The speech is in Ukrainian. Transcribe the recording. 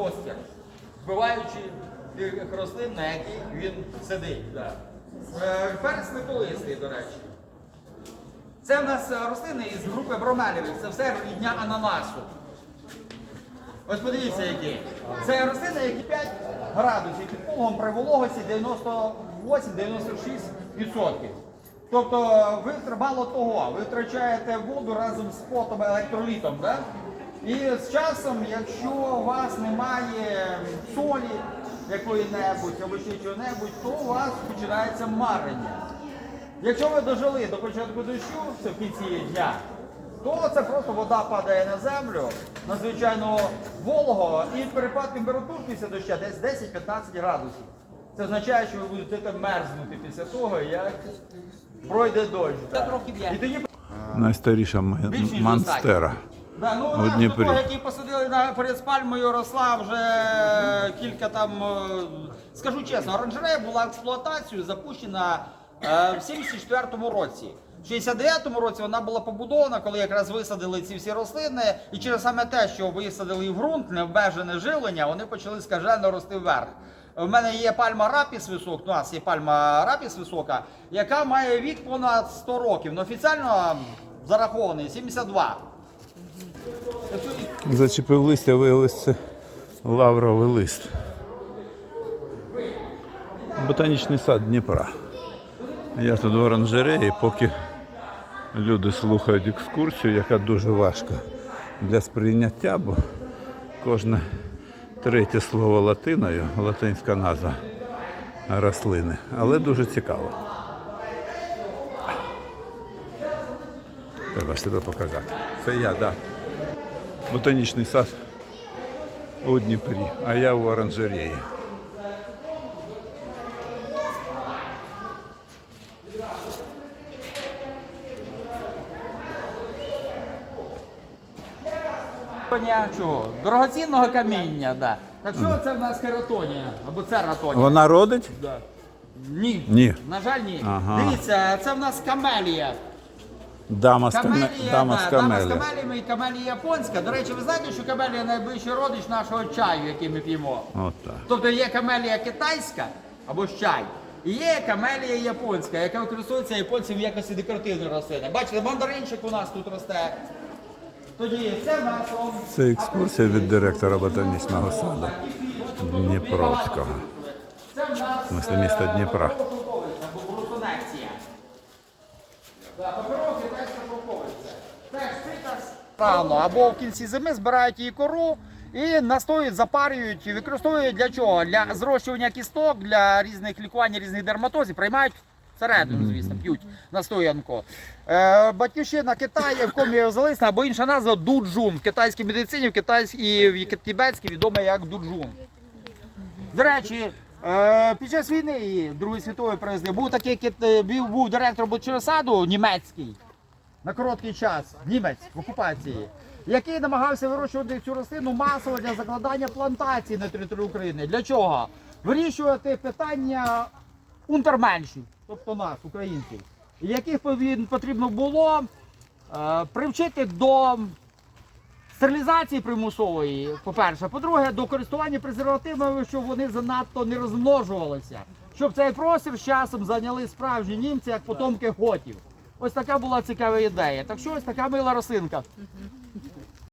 простір, вбиваючи тих рослин, на яких він сидить. Да. Е, Перець листий, до речі. Це в нас е, рослини із групи бромелєвих, це все рідня ананасу. Ось подивіться, які. Це рослини, які 5 градусів під пологом при вологості 98-96%. Тобто ви втр- мало того, ви втрачаєте воду разом з потом електролітом. Да? І з часом, якщо у вас немає солі якої-небудь або ще чого-небудь, то у вас починається марення. Якщо ви дожили до початку дощу, це в кінці дня, то це просто вода падає на землю, надзвичайно волого, і перепад температур після дощу десь 10-15 градусів. Це означає, що ви будете мерзнути після того, як пройде дощ. І тоді Найстаріша м- Більш ніж монстера. Да, ну, У Дніпрі. того, який посадили на перед спальмою, росла вже кілька там, е, скажу чесно, оранжерея була експлуатацією запущена е, в 74-му році. В 69-му році вона була побудована, коли якраз висадили ці всі рослини, і через саме те, що висадили в ґрунт, необмежене живлення, вони почали скажено рости вверх. У мене є пальма рапіс висок, у нас є пальма рапіс висока, яка має вік понад 100 років. Ну, офіційно зарахований 72. Зачепив листя, виявилось це лавровий лист. Ботанічний сад Дніпра. Я тут в оранжереї, поки люди слухають екскурсію, яка дуже важка для сприйняття, бо кожне третє слово латиною, латинська назва рослини, але дуже цікаво. Треба ж тебе показати. Це я, так. Да. Ботанічний сад у Дніпрі, а я в оранжереї. Чого? Дорогоцінного каміння, да. Так що це в нас кератонія? Або це ратонія? Вона родить? Да. Ні. Ні. На жаль, ні. Ага. Дивіться, це в нас камелія. Дама з, каме... Камелія, Дама да, з дама з камелі. камеліями і камелія японська. До речі, ви знаєте, що камелія найближчий родич нашого чаю, який ми п'ємо. От так. Тобто є камелія китайська або ж чай. І є камелія японська, яка використовується японцями в якості декоративної рослини. Бачите, мандаринчик у нас тут росте. Тоді це в Це екскурсія від директора ботанічного саду Дніпровського. це в нас смысле, міста Дніпра. Да. Теж цитас. Або в кінці зими збирають її кору і настоюють, запарюють, використовують для чого? Для зрощування кісток, для різних лікування різних дерматозів, приймають всередину, звісно, п'ють настоянку. Е, батьківщина Китаю, в комі залисна, або інша назва дуджун. В китайській медицині, в китайській і в тибетській відома як дуджун. До речі, е, під час війни Другої світової привезли, був такий е, був, директор бочого саду німецький на короткий час, німець в окупації, який намагався вирощувати цю рослину масово для закладання плантацій на території України. Для чого? Вирішувати питання унтерменшів, тобто нас, українців, яких потрібно було е, привчити до стерилізації примусової, по-перше. По-друге, до користування презервативами, щоб вони занадто не розмножувалися. Щоб цей простір з часом зайняли справжні німці, як потомки готів. Ось така була цікава ідея. Так що ось така мила рослинка.